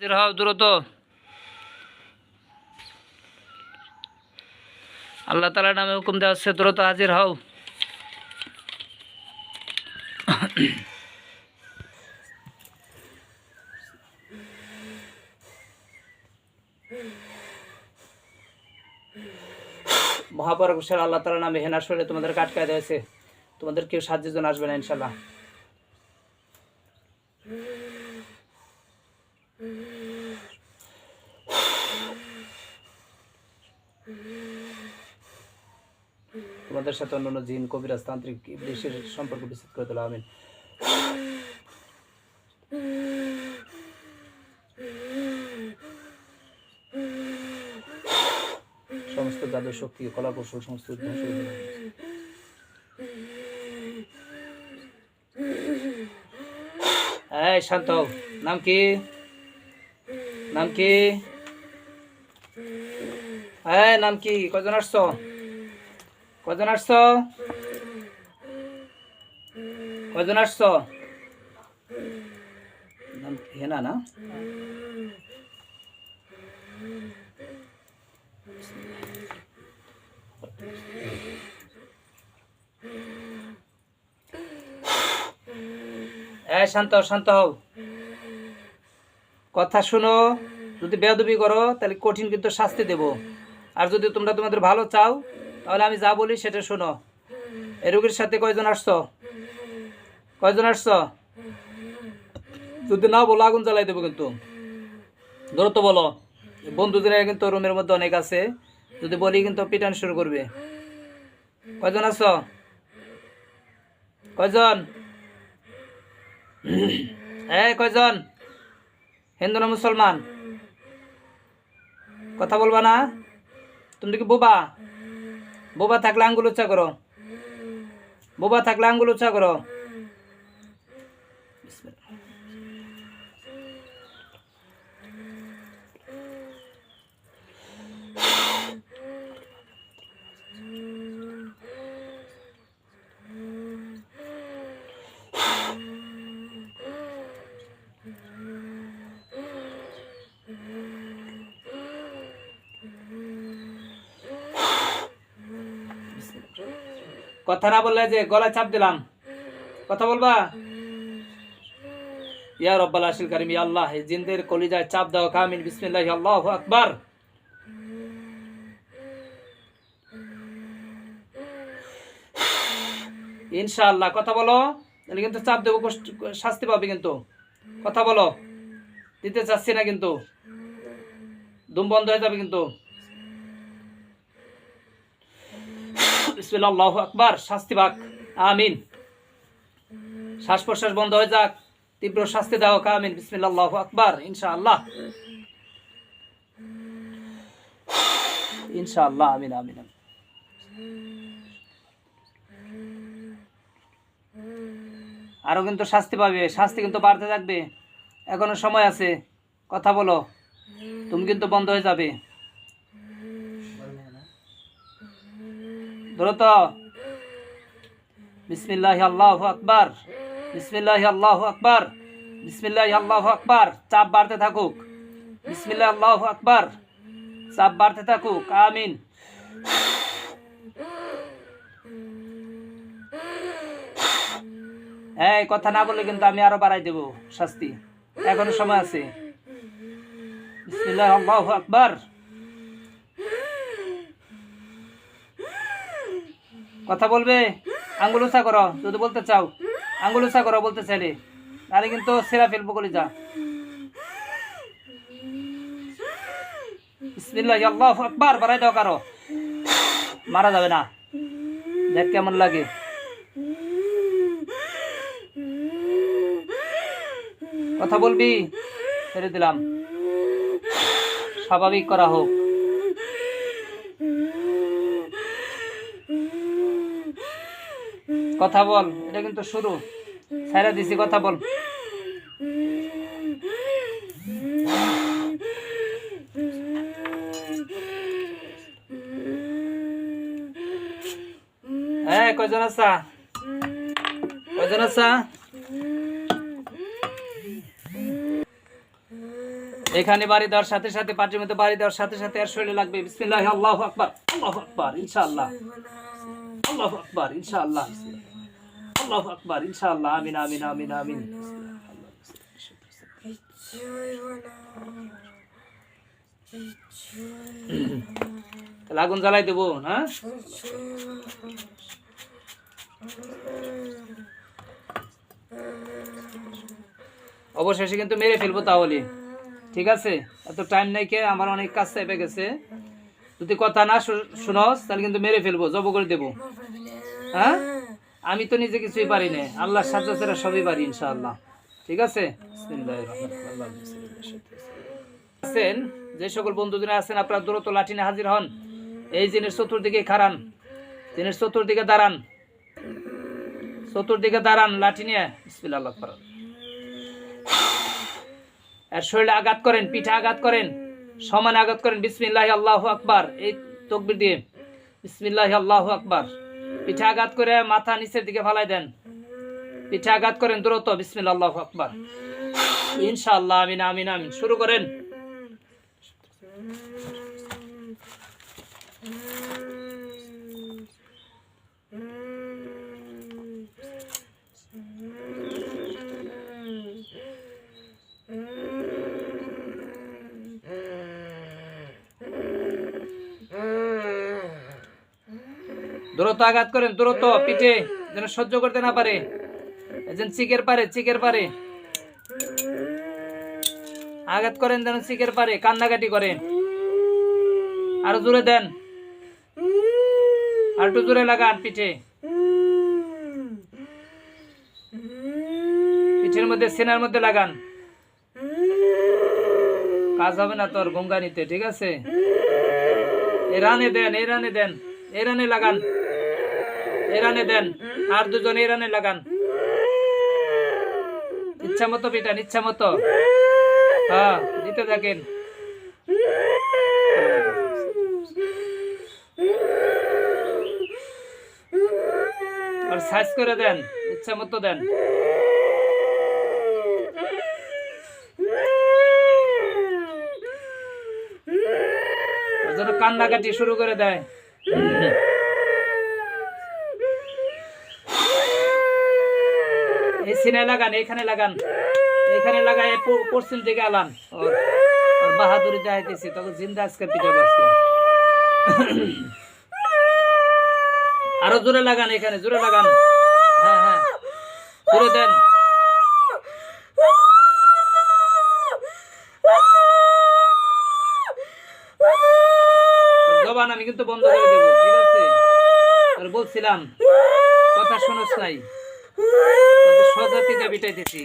হাজির হও দ্রুত। আল্লাহ তালার নামে হুকুম দেওয়া হচ্ছে, দ্রুত হাজির হও। মহাপরকুশের আল্লাহ তালার নামে হেনা শরীরে তোমাদের কাটকায় দিয়েছে তোমাদের কেউ সাহায্যের জন্য আসবে না ইনশাল্লাহ তোমাদের সাথে অন্যান্য জিন, কবিরাজ, তান্ত্রিক ইবলিশের সম্পর্ক বিচ্ছেদ করে তোলা আমিন। সমস্ত জাদু শক্তি, কলা কৌশল, সমস্ত শান্ত নাম কি? নাম কি? এই, নাম কি? কজন আসছো? কজন আসছো? কজন আসছো? হেনা না? এ, শান্ত শান্ত হও। কথা শুনো, যদি বেয়াদবি করো, তাহলে কঠিন কিন্তু শাস্তি দেব। আর যদি তোমরা তোমাদের ভালো চাও তাহলে আমি যা বলি সেটা শোনো। এই রোগীর সাথে কয়জন আসছো? কয়জন আসছো? যদি না বলো, আগুন জ্বালাই দেবো কিন্তু। ধরো তো বলো, বন্ধুদের কিন্তু রুমের মধ্যে অনেক আছে। যদি বলি কিন্তু পিটান শুরু করবে। কয়জন আছো কয়জন? এই, কয়জন? হিন্দু না মুসলমান? কথা বলবা না? তুমি কি বোবা? বোবা থাকলে আঙ্গুল উচ্চা করো। বোবা থাকলে আঙ্গুল উচ্চা করো। কথা না বললে যে গলায় চাপ দিলাম। কথা বলবা? ইয়া রব্বাল আশিল কারিম, ইয়া আল্লাহ জিনদের কলিজায় চাপ দাও কামিন বিসমিল্লাহ, আল্লাহু আকবার। ইনশাআল্লাহ, কথা বলো, তাহলে কিন্তু চাপ দেবো শাস্তি পাবে কিন্তু। কথা বলো, দিতে চাচ্ছি না কিন্তু। দুম বন্ধ হয়ে যাবে কিন্তু। বিসমিল্লাহ আকবার, শাস্তি পাক। আমিন। শ্বাস প্রশ্বাস বন্ধ হয়ে যাক, তীব্র শাস্তি দাও, আমিন বিসমিল্লাহ আকবার, ইনশাআল্লাহ। ইনশাআল্লাহ, আমিন আমিন আমিন। আরও কিন্তু শাস্তি পাবে, শাস্তি কিন্তু বাড়তে থাকবে। এখনও সময় আছে, কথা বলো, তুমি কিন্তু বন্ধ হয়ে যাবে। ধরো তো। বিসমিল্লাহ আল্লাহ আকবার। বিসমিল্লাহ আল্লাহ আকবার। বিসমিল্লাহ আল্লাহ আকবার। চাপ বাড়তে থাকুক। বিসমিল্লাহ আল্লাহ আকবার। চাপ বাড়তে থাকুক। আমিন। এই, কথা না বলে কিন্তু আমি আরও বাড়াই দেব। শাস্তি। এখনও সময় আছে। বিসমিল্লাহ আল্লাহ আকবার। কথা বলবে? আঙ্গুল উঁচা করো, যদি বলতে চাও। আঙ্গুল উঁচা করো, বলতে চাইলে। তাহলে কিন্তু সেরা ফেলব কলি যা আকবার, বাড়াই দাও কারও। মারা যাবে না। দেখ কেমন লাগে। কথা বলবি? ছেড়ে দিলাম। স্বাভাবিক করা হোক। কথা বল, এটা কিন্তু শুরু। ছাইরা দিছি, কথা বল। হ্যাঁ কয়জন আছা? কয়জন আছা? এখানে বাড়ি দেওয়ার সাথে সাথে পাটির মধ্যে বাড়ি দেওয়ার সাথে সাথে আর শরীরে লাগবে। বিসমিল্লাহ, আল্লাহু আকবার আল্লাহু আকবার, ইনশাআল্লাহ। আল্লাহু ইনশাআল্লাহ। আল্লাহু ইনশাআল্লাহ। আমিন আমিন আমিন আমিন। আগুন জ্বালাই দেবো হ্যাঁ? অবশেষে কিন্তু মেরে ফেলব তাহলে। ঠিক আছে? এত টাইম নাই কে, আমার অনেক কাজ চেপে গেছে। যদি কথা না শুনস, তাহলে কিন্তু মেরে ফেলব জব করে দেবো। হ্যাঁ? আমি তো নিজে কিছুই পারি না আল্লাহর সাহায্য ছাড়া সবই পারি, ইনশাআল্লাহ। ঠিক আছে। আছেন? যে সকল বন্ধুদের আছেন, আপনারা দ্রুত লাঠিনে হাজির হন। এই জিনের চতুর্দিকে খারান জিনের চতুর্দিকে দাঁড়ান। চতুর্দিকে দাঁড়ান, লাঠি নিয়ে। আল্লাহ করেন আর শরীরে আঘাত করেন, পিঠে আঘাত করেন, সমানে আঘাত করেন। বিসমিল্লাহ, আল্লাহ আকবার। এই তকবির দিয়ে। বিসমিল্লাহ, আল্লাহ আকবার। পিঠে আঘাত করে মাথা নিচের দিকে ফালাই দেন। পিঠে আঘাত করেন দ্রুত। আল্লাহ আকবার। ইনশাআল্লাহ, আমিন আমিন আমিন। শুরু করেন। দ্রুত আঘাত করেন দ্রুত পিঠে যেন সহ্য করতে না পারে। যেন চিকের পারে চিকের পারে। আঘাত করেন যেন চিকের পারে কান্নাকাটি করে আরও জোরে দেন। আর একটু জোরে লাগান পিঠে। পিঠের মধ্যে সেনার মধ্যে লাগান। কাজ হবে না তোর গঙ্গা নিতে ঠিক আছে? এ রানে দেন এই রানে দেন এই রানে লাগান। এই রানে দেন। আর দুজন এই রানে লাগান। ইচ্ছা মতো পিটান, ইচ্ছা মতো। হ্যাঁ দিতে থাকেন। আর সাইজ করে দেন, ইচ্ছা মতো দেন। কান্নাকাটি শুরু করে দেয়। লাগান, এখানে লাগান। এখানে আলান। বাহাদুরি দেখাইতেছি তখন জিন্দা আজকে পিঠা আরও জোরে লাগান এখানে, জোরে লাগান। হ্যাঁ হ্যাঁ। দেন। জবান আমি কিন্তু বন্ধ করে দেবো, ঠিক আছে? আর বলছিলাম, কথা শোনস নাই। কত স্বজাতিতে বিটাইতেছি